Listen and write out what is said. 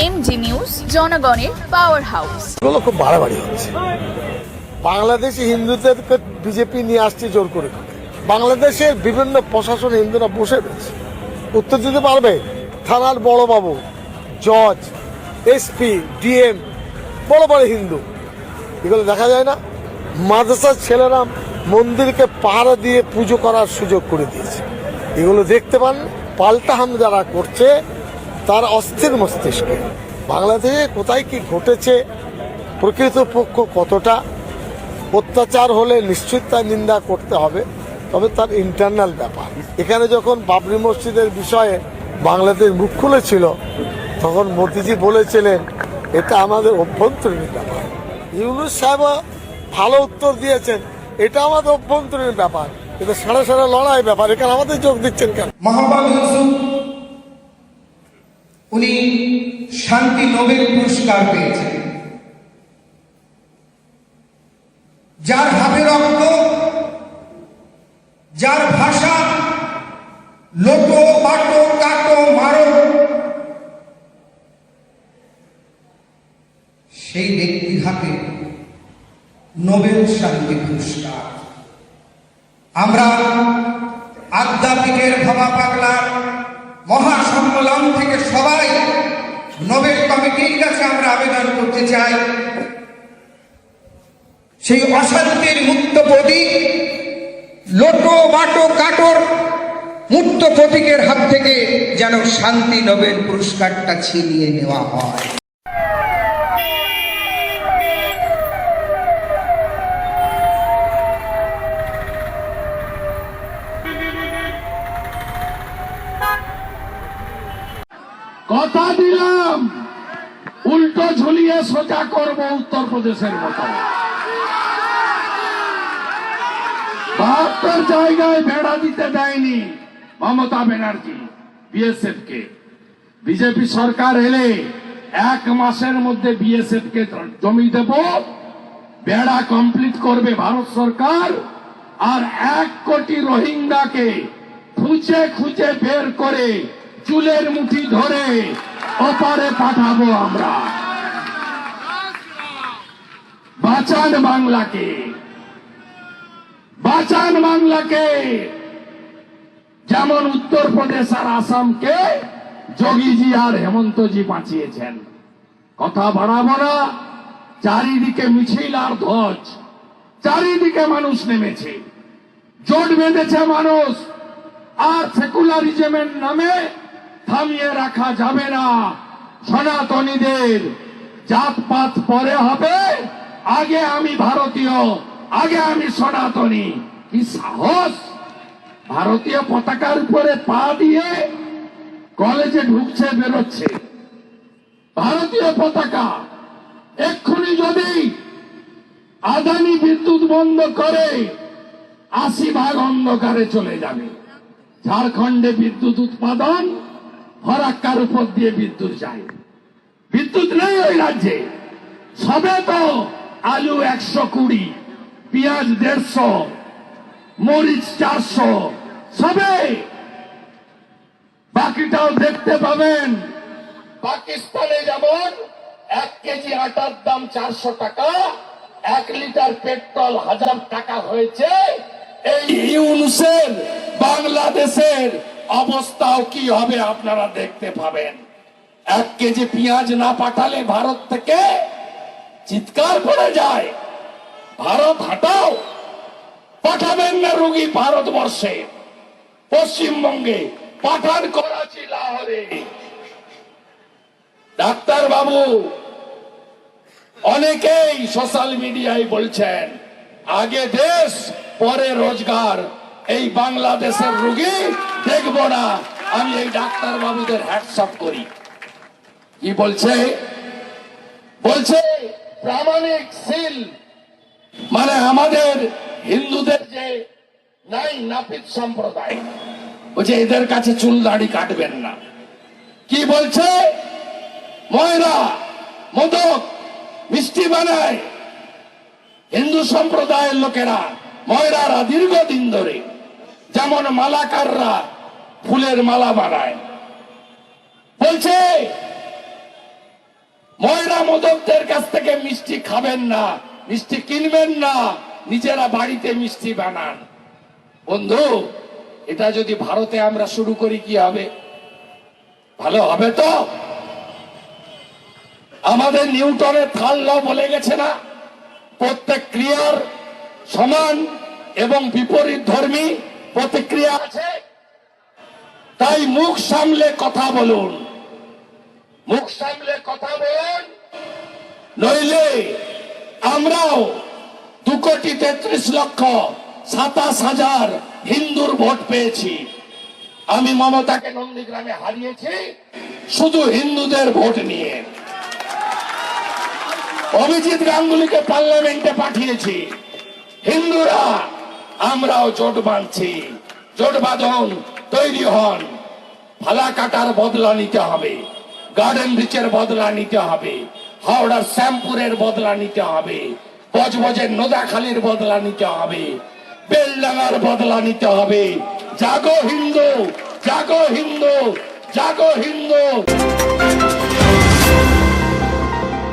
M G news, জনগণের power house এগুলো খুব বাড়াবাড়ি হচ্ছে। বাংলাদেশি হিন্দুদেরকে বিজেপি নিয়ে আসছে জোর করে। বাংলাদেশের বিভিন্ন প্রশাসন হিন্দুরা বসে রয়েছে। উত্তর দিতে পারবে থানার বড় বাবু জজ, এসপি, ডিএম, বড় বড় হিন্দু। এগুলো দেখা যায় না। মাদ্রাসার ছেলেরা মন্দিরকে পাহারা দিয়ে পুজো করার সুযোগ করে দিয়েছে। এগুলো দেখতে পান, পাল্টা হাম যারা করছে তার অস্থির মস্তিষ্কে। বাংলাদেশে কোথায় কি ঘটেছে, প্রকৃতপক্ষ কতটা, অত্যাচার হলে নিশ্চিত তার নিন্দা করতে হবে, তবে তার ইন্টারনাল ব্যাপার। এখানে যখন বাবরি মসজিদের বিষয়ে বাংলাদেশ মুখ খুলেছিল, তখন মোদিজি বলেছিলেন, এটা আমাদের অভ্যন্তরীণ ব্যাপার। ইউনুস সাহেব ভালো উত্তর দিয়েছেন, এটা আমাদের অভ্যন্তরীণ ব্যাপার। এটা সারা সারা লড়াই ব্যাপার, এখানে আমাদের যোগ দিচ্ছেন কেন? উনি শান্তি নোবেল পুরস্কার পেয়েছেন। যার হাতে রক্ত যার ভাষা লোটো বাটো কাটো মারো, সেই ব্যক্তির হাতে নোবেল শান্তি পুরস্কার। আমরা আধ্যাত্মিকের ভাবা পাগলার মহাসম্মেলন থেকে সবাই নোবেল কমিটির কাছে আমরা আবেদন করতে চাই। সেই অশান্তির মুক্ত প্রতীক লোটো, বাটো, কাটোর মুক্ত প্রতীকের হাত থেকে যেন শান্তি নোবেল পুরস্কারটা ছিনিয়ে নেওয়া হয়। কথা দিলাম। উল্টো ঝুলিয়ে সোজা করব উত্তরপ্রদেশের মতো। বাহাত্তর জায়গায় বেড়া দিতে দেয়নি মমতা ব্যানার্জি বিএসএফ কে বিজেপি সরকার এলে এক মাসের মধ্যে বিএসএফ কে জমি দেব বেড়া কমপ্লিট করবে ভারত সরকার, আর এক কোটি রোহিঙ্গাকে খুঁজে খুঁজে বের করে চুলের মুঠি ধরে ওপারে পাঠাবো আমরা। বাঁচান বাংলাকে। বাঁচান বাংলাকে। যেমন উত্তরপ্রদেশ আর আসামকে যোগীজি আর হেমন্তজি বাঁচিয়েছেন। কথা বাড়াবো না, চারিদিকে মিছিল আর ধ্বজ, চারিদিকে মানুষ নেমেছে। জোট বেঁধেছে মানুষ, আর সেকুলারিজমের নামে থামিয়ে রাখা যাবে না। সনাতনীদের জাতপাত পরে হবে। আগে আমি ভারতীয়, আগে আমি সনাতনী। কি সাহস? ভারতীয় পতাকার উপরে পা দিয়ে কলেজে ঢুকছে, বেরোচ্ছে। ভারতীয় পতাকা, এক্ষুনি যদি আদানি বিদ্যুৎ বন্ধ করে, আশি ভাগ অন্ধকারে চলে যাবে। ঝাড়খণ্ডে বিদ্যুৎ উৎপাদন ফরাক্কার উপর দিয়ে বিদ্যুৎ যায়। বিদ্যুৎ নেই ওই রাজ্যে। সবে তো আলু একশো কুড়ি, পেঁয়াজ দেড়শো, মরিচ চারশো, সবে। বাকিটাও দেখতে পাবেন। পাকিস্তানে যেমন এক কেজি আটার দাম চারশো টাকা, এক লিটার পেট্রোল হাজার টাকা হয়েছে। এই ইউনুসের, বাংলাদেশের অবস্থাও কি হবে আপনারা দেখতে পাবেন। এক কেজি পেঁয়াজ না পাঠালে ভারত থেকে চিৎকার করে যায়। ভারত হাটাও। পাঠাবেন না রুগী ভারতবর্ষে। পশ্চিমবঙ্গে পাঠান করাচি লাহোরে। ডাক্তার বাবু অনেকেই সোশ্যাল মিডিয়ায় বলছেন, আগে দেশ, পরে রোজগার। এই বাংলাদেশের রুগী দেখব না। আমি এই ডাক্তার বাবুদের হ্যাটসঅপ করি। কি বলছে? বলছে, প্রামাণিক সিল। মানে আমাদের হিন্দুদের যে নাই নাপিত সম্প্রদায় বলছে এদের কাছে চুল দাড়ি কাটবেন না। কি বলছে? ময়রা, মোদক, মিষ্টি বানায়। হিন্দু সম্প্রদায়ের লোকেরা ময়রারা দীর্ঘদিন ধরে, যেমন মালাকাররা ফুলের মালা বানায়। বলছে, ময়রা মদকদের কাছ থেকে মিষ্টি খাবেন না, মিষ্টি কিনবেন না, নিজেরা বাড়িতে মিষ্টি বানান। বন্ধু, এটা যদি ভারতে আমরা শুরু করি, কি হবে? ভালো হবে তো? আমাদের নিউটনের থাল ল বলে গেছে না? প্রত্যেক ক্রিয়ার সমান এবং বিপরীত ধর্মী প্রতিক্রিয়া আছে? তাই মুখ সামলে কথা বলুন। মুখ সামলে কথা বলুন। নইলে আমরাও দু কোটি তেত্রিশ লক্ষ সাতাশ হাজার হিন্দুর ভোট পেয়েছি। আমি মমতাকে নন্দীগ্রামে হারিয়েছি শুধু হিন্দুদের ভোট নিয়ে। অভিজিৎ গাঙ্গুলিকে পার্লামেন্টে পাঠিয়েছি। হিন্দুরা আমরাও জোট বাঁধছি। জোট বাঁধন তৈরি হন। ফালা কাটার বদলা নিতে হবে। গার্ডেন ব্রিচের বদলা নিতে হবে। হাওড়ার শ্যামপুরের বদলা নিতে হবে। বজবজের নদাখালীর বদলা নিতে হবে। বেলডাঙার বদলা নিতে হবে। জাগো হিন্দু জাগো হিন্দু জাগো হিন্দু।